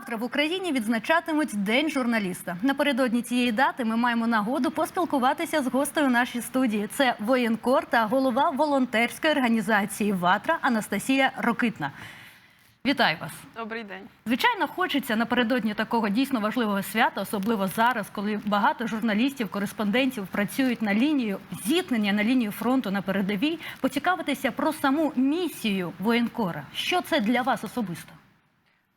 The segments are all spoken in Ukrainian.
Завтра в Україні відзначатимуть День журналіста. Напередодні цієї дати ми маємо нагоду поспілкуватися з гостею нашої студії. Це воєнкор та голова волонтерської організації Ватра Анастасія Рокитна. Вітаю вас! Добрий день. Звичайно, хочеться напередодні такого дійсно важливого свята, особливо зараз, коли багато журналістів, кореспондентів працюють на лінію зіткнення на лінію фронту на передовій, поцікавитися про саму місію воєнкора. Що це для вас особисто?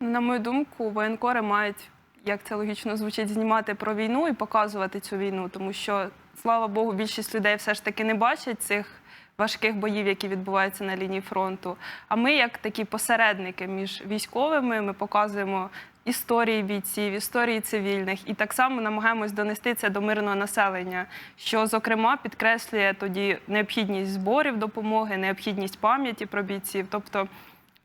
На мою думку, воєнкори мають, як це логічно звучить, знімати про війну і показувати цю війну, тому що, слава Богу, більшість людей все ж таки не бачать цих важких боїв, які відбуваються на лінії фронту. А ми, як такі посередники між військовими, ми показуємо історії бійців, історії цивільних, і так само намагаємось донести це до мирного населення, що, зокрема, підкреслює тоді необхідність зборів допомоги, необхідність пам'яті про бійців. Тобто,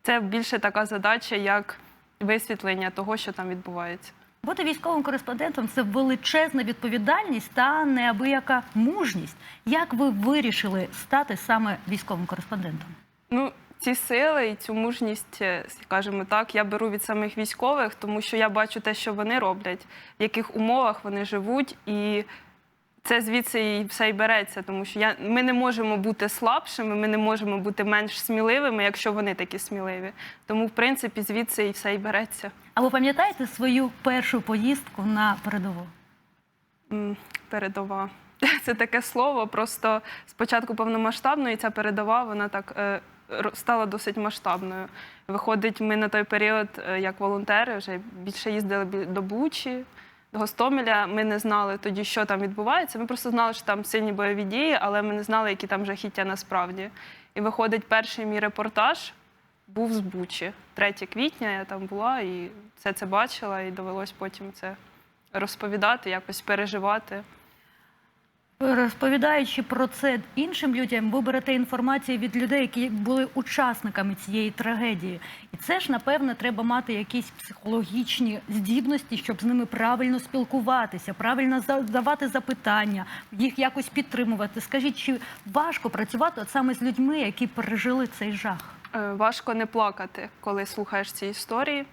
це більше така задача, як висвітлення того, що там відбувається. Бути військовим кореспондентом це величезна відповідальність та неабияка мужність. Як ви вирішили стати саме військовим кореспондентом? Ну, ці сили і цю мужність, е, скажімо так, я беру від самих військових, тому що я бачу те, що вони роблять, в яких умовах вони живуть, і це звідси і все й береться, тому що я, ми не можемо бути слабшими, ми не можемо бути менш сміливими, якщо вони такі сміливі. Тому, в принципі, звідси і все й береться. А ви пам'ятаєте свою першу поїздку на передову? М, Передова. Це таке слово. Просто спочатку повномасштабної ця передова, вона так е, ро- стала досить масштабною. Виходить, ми на той період, е, як волонтери, вже більше їздили бі- до Бучі, Гостомеля. Ми не знали тоді, що там відбувається. Ми просто знали, що там сильні бойові дії, але ми не знали, які там жахіття насправді. І виходить, перший мій репортаж був з Бучі. 3 квітня я там була і все це бачила, і довелось потім це розповідати, якось переживати. Розповідаючи про це іншим людям, ви берете інформацію від людей, які були учасниками цієї трагедії. І це ж, напевно, треба мати якісь психологічні здібності, щоб з ними правильно спілкуватися, правильно задавати запитання, їх якось підтримувати. Скажіть, чи важко працювати от саме з людьми, які пережили цей жах? Е, Важко не плакати, коли слухаєш ці історії.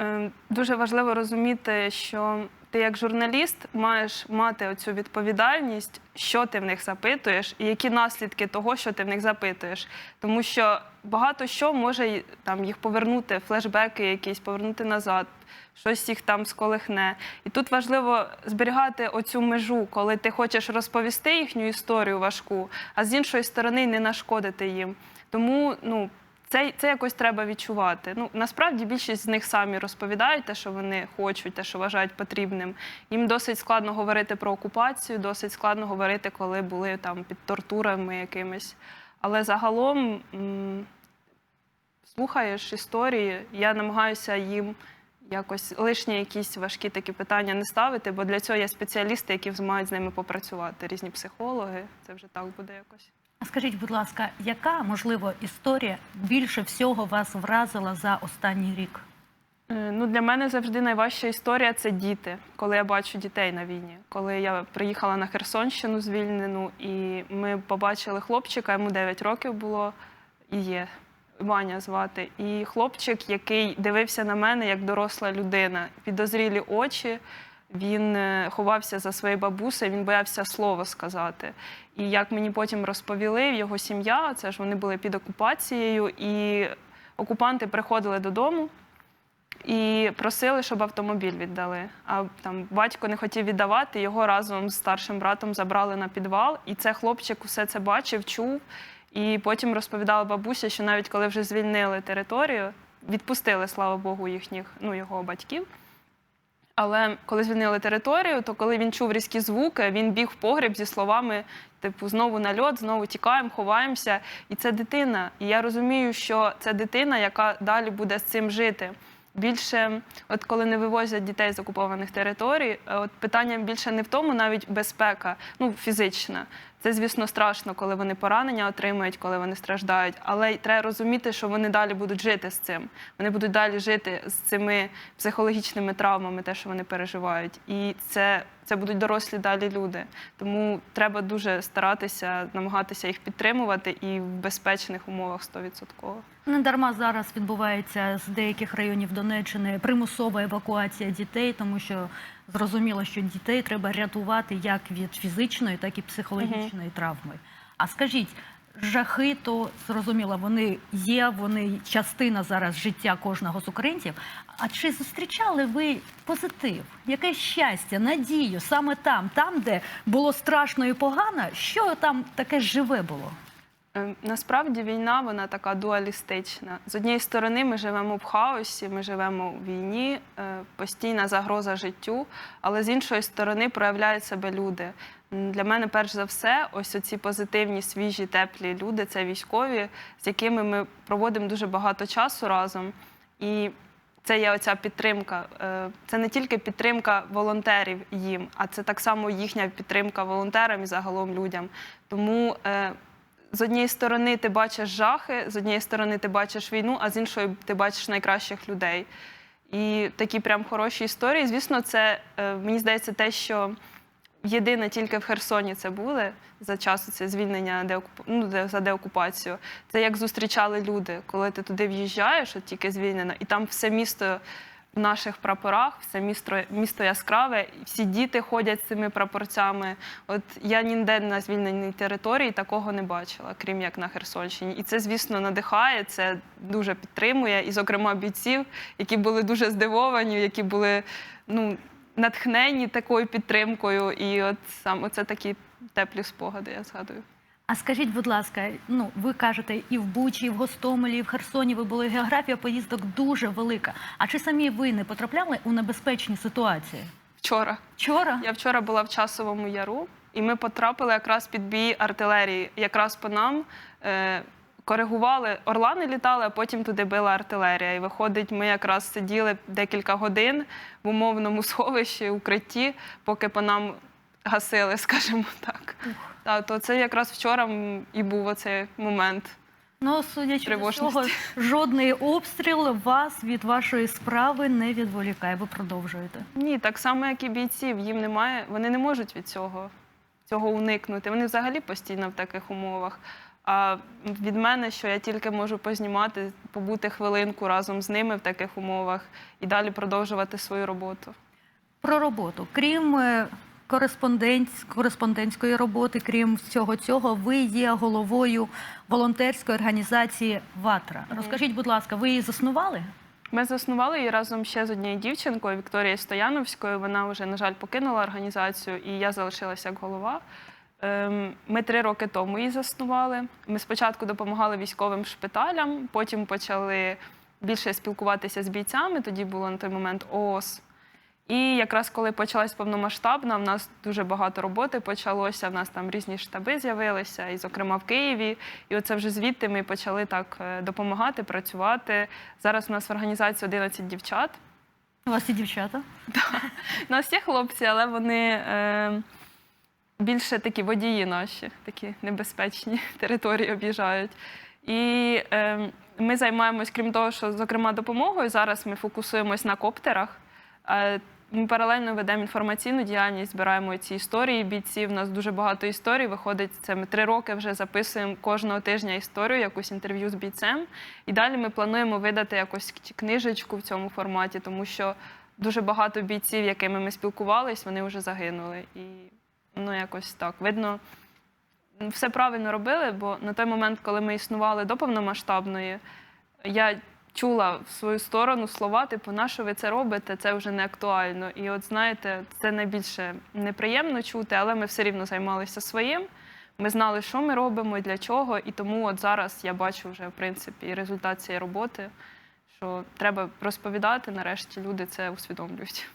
Е, Дуже важливо розуміти, що ти як журналіст маєш мати оцю відповідальність, що ти в них запитуєш, і які наслідки того, що ти в них запитуєш. Тому що багато що може там їх повернути, флешбеки якісь, повернути назад, щось їх там сколихне. І тут важливо зберігати оцю межу, коли ти хочеш розповісти їхню історію важку, а з іншої сторони не нашкодити їм. Тому ну, це, це якось треба відчувати. Ну, насправді більшість з них самі розповідають те, що вони хочуть, те, що вважають потрібним. Їм досить складно говорити про окупацію, досить складно говорити, коли були там під тортурами якимись. Але загалом м, слухаєш історії, я намагаюся їм якось лишні якісь важкі такі питання не ставити, бо для цього є спеціалісти, які мають з ними попрацювати. Різні психологи. Це вже так буде якось. Скажіть, будь ласка, яка можливо історія більше всього вас вразила за останній рік? Е, Ну, для мене завжди найважча історія це діти, коли я бачу дітей на війні. Коли я приїхала на Херсонщину звільнену, і ми побачили хлопчика, йому 9 років було і є. Ваня звати. І хлопчик, який дивився на мене як доросла людина, підозрілі очі. Він е, ховався за своєю бабусею, він боявся слово сказати. І як мені потім розповіли, його сім'я, це ж вони були під окупацією, і окупанти приходили додому і просили, щоб автомобіль віддали. А там батько не хотів віддавати, його разом з старшим братом забрали на підвал. І це хлопчик усе це бачив, чув. І потім розповідала бабуся, що навіть коли вже звільнили територію, відпустили, слава Богу, їхніх, ну, його батьків. Але коли звільнили територію, то коли він чув різкі звуки, він біг в погріб зі словами: типу, знову нальот, знову тікаємо, ховаємося. І це дитина. І я розумію, що це дитина, яка далі буде з цим жити. Більше, от коли не вивозять дітей з окупованих територій, е, от питання більше не в тому, навіть безпека, ну фізична. Це, звісно, страшно, коли вони поранення отримують, коли вони страждають. Але треба розуміти, що вони далі будуть жити з цим. Вони будуть далі жити з цими психологічними травмами, те, що вони переживають. І це, це будуть дорослі далі люди. Тому треба дуже старатися, намагатися їх підтримувати і в безпечних умовах 100%. Не дарма зараз відбувається з деяких районів Донеччини примусова евакуація дітей, тому що зрозуміло, що дітей треба рятувати як від фізичної, так і психологічної травми. А скажіть, жахи, то зрозуміло, вони є, вони частина зараз життя кожного з українців. А чи зустрічали ви позитив, якесь щастя, надію саме там, там, де було страшно і погано, що там таке живе було? Е, Насправді війна вона така дуалістична. З однієї сторони, ми живемо в хаосі, ми живемо в війні, е, постійна загроза життю, але з іншої сторони проявляють себе люди. Для мене, перш за все, ось оці позитивні, свіжі, теплі люди це військові, з якими ми проводимо дуже багато часу разом. І це є оця підтримка. Е, Це не тільки підтримка волонтерів їм, а це так само їхня підтримка волонтерам і загалом людям. Тому з однієї сторони ти бачиш жахи, з однієї сторони ти бачиш війну, а з іншої ти бачиш найкращих людей. І такі прям хороші історії. Звісно, це е, мені здається те, що єдине тільки в Херсоні це були за часу це звільнення деокуп... ну, за деокупацію. Це як зустрічали люди, коли ти туди в'їжджаєш, от тільки звільнено, і там все місто в наших прапорах, все місто, місто яскраве, всі діти ходять з цими прапорцями. От я ніде на звільненій території такого не бачила, крім як на Херсонщині. І це, звісно, надихає, це дуже підтримує. І, зокрема, бійців, які були дуже здивовані, які були ну, натхнені такою підтримкою. І от саме це такі теплі спогади, я згадую. А скажіть, будь ласка, ну ви кажете, і в Бучі, і в Гостомелі, і в Херсоні ви були. Географія поїздок дуже велика. А чи самі ви не потрапляли у небезпечні ситуації? Вчора. Вчора Я вчора була в часовому яру, і ми потрапили якраз під бій артилерії. Якраз по нам е, коригували, орлани літали, а потім туди била артилерія. І виходить, ми якраз сиділи декілька годин в умовному сховищі, укритті, поки по нам гасили, скажімо так. Так, то це якраз вчора і був оцей момент. ну судячи з цього, жодний обстріл вас від вашої справи не відволікає. Ви продовжуєте. Ні, так само, як і бійців, їм немає, вони не можуть від цього, цього уникнути. Вони взагалі постійно в таких умовах. А від мене, що я тільки можу познімати, побути хвилинку разом з ними в таких умовах і далі продовжувати свою роботу. Про роботу, крім е, кореспондентської роботи, крім всього цього, ви є головою волонтерської організації Ватра. Розкажіть, будь ласка, ви її заснували? Ми заснували її разом ще з однією дівчинкою Вікторією Стояновською. Вона вже, на жаль, покинула організацію, і я залишилася як голова. Ем, Ми три роки тому її заснували. Ми спочатку допомагали військовим шпиталям, потім почали більше спілкуватися з бійцями. Тоді було на той момент ООС. І якраз коли почалась повномасштабна, в нас дуже багато роботи почалося. В нас там різні штаби з'явилися, і, зокрема, в Києві. І оце вже звідти ми почали так е, допомагати, працювати. Зараз у нас в організації 11 дівчат. У вас і дівчата? У нас є хлопці, але вони е, більше такі водії наші, такі небезпечні території об'їжджають. І е, ми займаємось, крім того, що, зокрема, допомогою. Зараз ми фокусуємось на коптерах. Ми паралельно ведемо інформаційну діяльність, збираємо ці історії бійців. У нас дуже багато історій. Виходить, це ми три роки вже записуємо кожного тижня історію, якусь інтерв'ю з бійцем. І далі ми плануємо видати якусь книжечку в цьому форматі, тому що дуже багато бійців, якими ми спілкувались, вони вже загинули. І ну якось так видно. Все правильно робили, бо на той момент, коли ми існували до повномасштабної, я чула в свою сторону слова, типу, на що ви це робите, це вже не актуально. І от знаєте, це найбільше неприємно чути, але ми все рівно займалися своїм. Ми знали, що ми робимо і для чого. І тому от зараз я бачу вже в принципі результат цієї роботи, що треба розповідати. Нарешті люди це усвідомлюють.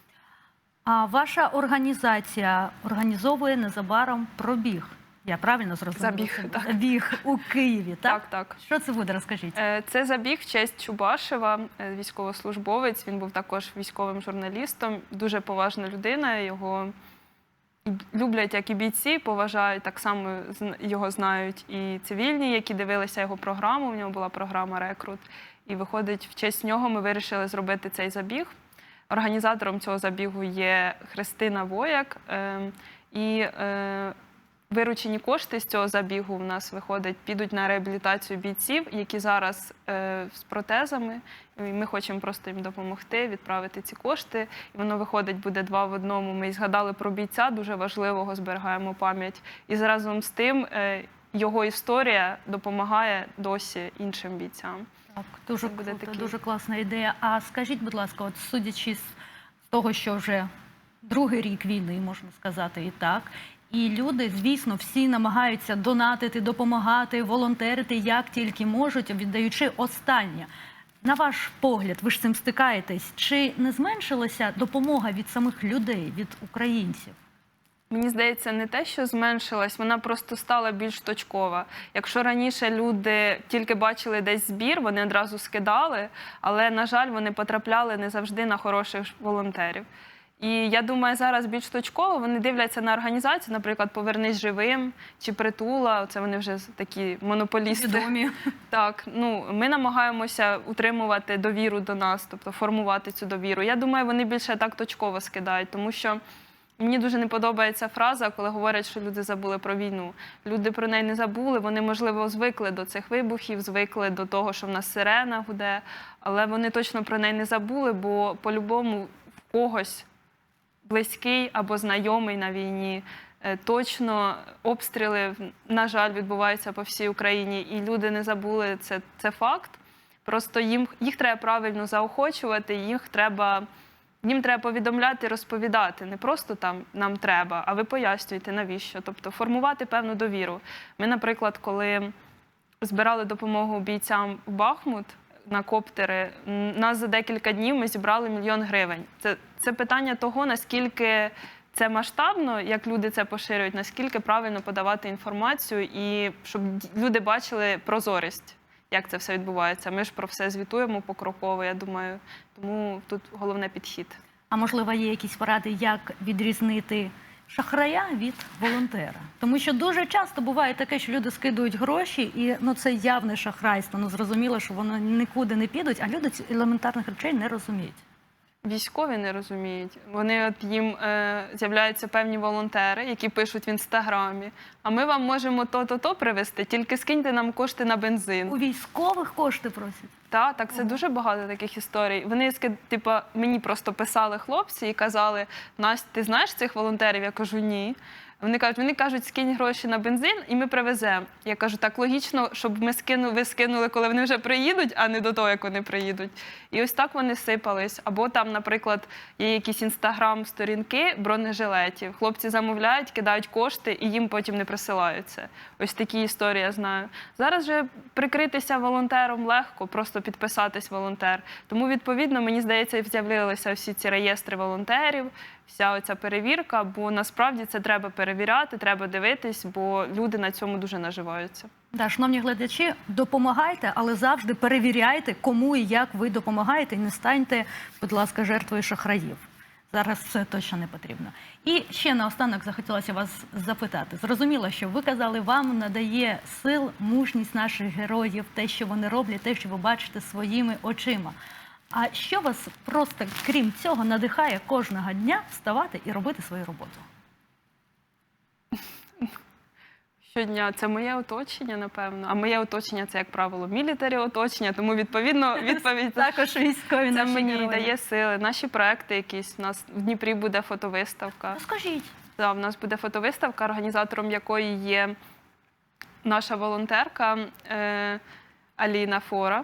А ваша організація організовує незабаром пробіг. Я правильно зрозуміла? Забіг, так. Забіг у Києві, так? Так, так. Що це буде? Розкажіть. Е, Це забіг в честь Чубашева, е, військовослужбовець. Він був також військовим журналістом, дуже поважна людина. Його люблять, як і бійці, поважають, так само його знають і цивільні, які дивилися його програму. У нього була програма Рекрут. І виходить, в честь нього ми вирішили зробити цей забіг. Організатором цього забігу є Христина Вояк. Ем, І е, виручені кошти з цього забігу в нас виходить, підуть на реабілітацію бійців, які зараз е, з протезами. І ми хочемо просто їм допомогти, відправити ці кошти. І воно виходить, буде два в одному. Ми згадали про бійця, дуже важливого, зберігаємо пам'ять. І разом з тим е, його історія допомагає досі іншим бійцям. Так, дуже Це буде круто, такий. дуже класна ідея. А скажіть, будь ласка, от судячи з того, що вже другий рік війни, можна сказати, і так. І люди, звісно, всі намагаються донатити, допомагати, волонтерити як тільки можуть, віддаючи останнє. На ваш погляд, ви ж цим стикаєтесь, чи не зменшилася допомога від самих людей, від українців? Мені здається, не те, що зменшилась, вона просто стала більш точкова. Якщо раніше люди тільки бачили десь збір, вони одразу скидали, але, на жаль, вони потрапляли не завжди на хороших волонтерів. І я думаю, зараз більш точково вони дивляться на організацію, наприклад, Повернись живим чи притула. Це вони вже такі монополісти. Відомі. Так, ну ми намагаємося утримувати довіру до нас, тобто формувати цю довіру. Я думаю, вони більше так точково скидають, тому що мені дуже не подобається фраза, коли говорять, що люди забули про війну. Люди про неї не забули. Вони, можливо, звикли до цих вибухів, звикли до того, що в нас сирена гуде, але вони точно про неї не забули, бо по-любому в когось близький або знайомий на війні. Е, Точно обстріли, на жаль, відбуваються по всій Україні, і люди не забули це, це факт. Просто їм їх треба правильно заохочувати, їх треба, їм треба повідомляти, розповідати. Не просто там нам треба, а ви пояснюєте, навіщо. Тобто формувати певну довіру. Ми, наприклад, коли збирали допомогу бійцям в Бахмут на коптери. Нас за декілька днів ми зібрали мільйон гривень. Це, це питання того, наскільки це масштабно, як люди це поширюють, наскільки правильно подавати інформацію, і щоб люди бачили прозорість, як це все відбувається. Ми ж про все звітуємо покроково, я думаю. Тому тут головне підхід. А можливо, є якісь поради, як відрізнити шахрая від волонтера? Тому що дуже часто буває таке, що люди скидують гроші, і ну це явне шахрайство. Ну зрозуміло, що воно нікуди не підуть, а люди ці елементарних речей не розуміють. Військові не розуміють. Вони от їм е, з'являються певні волонтери, які пишуть в інстаграмі. А ми вам можемо то-то то привезти, тільки скиньте нам кошти на бензин. У військових кошти просять. Та, так, це дуже багато таких історій. Вони типа, мені просто писали хлопці і казали: Настя, ти знаєш цих волонтерів? Я кажу, ні. Вони кажуть, вони кажуть, скинь гроші на бензин, і ми привеземо. Я кажу, так логічно, щоб ми скину, ви скинули, коли вони вже приїдуть, а не до того, як вони приїдуть. І ось так вони сипались. Або там, наприклад, є якісь інстаграм-сторінки бронежилетів. Хлопці замовляють, кидають кошти і їм потім не присилаються. Ось такі історії я знаю. Зараз же прикритися волонтером легко, просто підписатись волонтер. Тому, відповідно, мені здається, з'явилися всі ці реєстри волонтерів, вся оця перевірка, бо насправді це треба перевіряти, треба дивитись, бо люди на цьому дуже наживаються. Да, шановні глядачі, допомагайте, але завжди перевіряйте, кому і як ви допомагаєте, і не станьте, будь ласка, жертвою шахраїв. Зараз це точно не потрібно. І ще наостанок захотілося вас запитати. Зрозуміло, що ви казали, вам надає сил мужність наших героїв, те, що вони роблять, те, що ви бачите своїми очима. А що вас просто крім цього надихає кожного дня вставати і робити свою роботу? Щодня це моє оточення, напевно. А моє оточення це, як правило, мілітарі оточення, тому відповідно відповідь Також військові це наші мені герої. дає сили. Наші проекти якісь. У нас в Дніпрі буде фотовиставка. Розкажіть. Да, в нас буде фотовиставка, організатором якої є наша волонтерка е, Аліна Фора.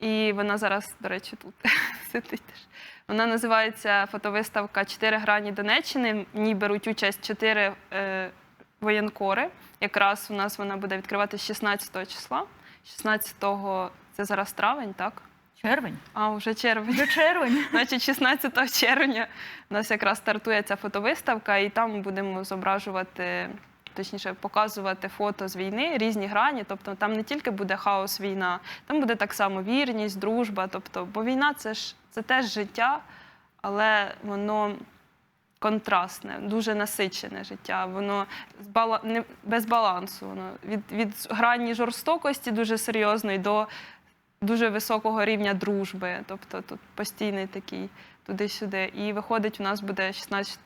І вона зараз, до речі, тут сидить теж. Вона називається фотовиставка Чотири грані Донеччини. В ній беруть участь чотири е, воєнкори. Якраз у нас вона буде відкриватися 16 числа. 16-го це зараз травень, так? Червень. А, вже червень. Вже червень. Значить, 16 червня у нас якраз стартує ця фотовиставка, і там будемо зображувати, точніше, показувати фото з війни, різні грані. Тобто там не тільки буде хаос війна, там буде так само вірність, дружба. Тобто, бо війна це ж це теж життя, але воно контрастне, дуже насичене життя. Воно не... без балансу. Воно від, від грані жорстокості дуже серйозної до дуже високого рівня дружби. Тобто тут постійний такий туди-сюди. І виходить, у нас буде 16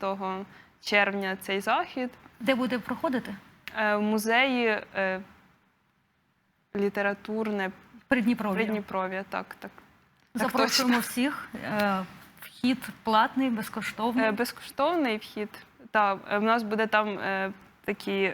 червня цей захід Де буде проходити? е, в музеї е, літературне Придніпров'я. Придніпров'я. Так, так. Так Запрошуємо точно. всіх. Вхід платний, безкоштовний. Е, Безкоштовний вхід. Так, е, в нас буде там е, такі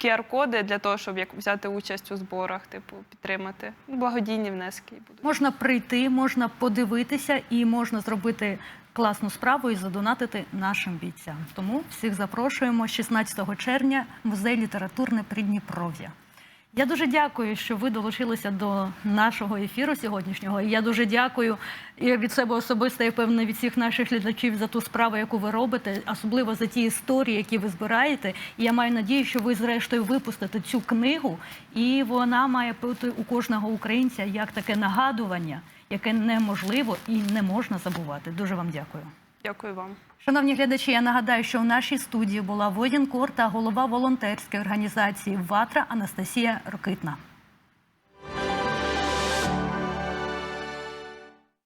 QR-коди для того, щоб як взяти участь у зборах, типу підтримати. Благодійні внески будуть. Можна прийти, можна подивитися і можна зробити класну справу і задонатити нашим бійцям. Тому всіх запрошуємо 16 червня музей літературне Придніпров'я. Я дуже дякую, що ви долучилися до нашого ефіру сьогоднішнього. І я дуже дякую і від себе особисто, і певно від всіх наших глядачів за ту справу, яку ви робите, особливо за ті історії, які ви збираєте. І я маю надію, що ви зрештою випустите цю книгу, і вона має бути у кожного українця як таке нагадування, яке неможливо і не можна забувати. Дуже вам дякую. Дякую вам. Шановні глядачі, я нагадаю, що в нашій студії була воєнкор та голова волонтерської організації Ватра Анастасія Рокитна.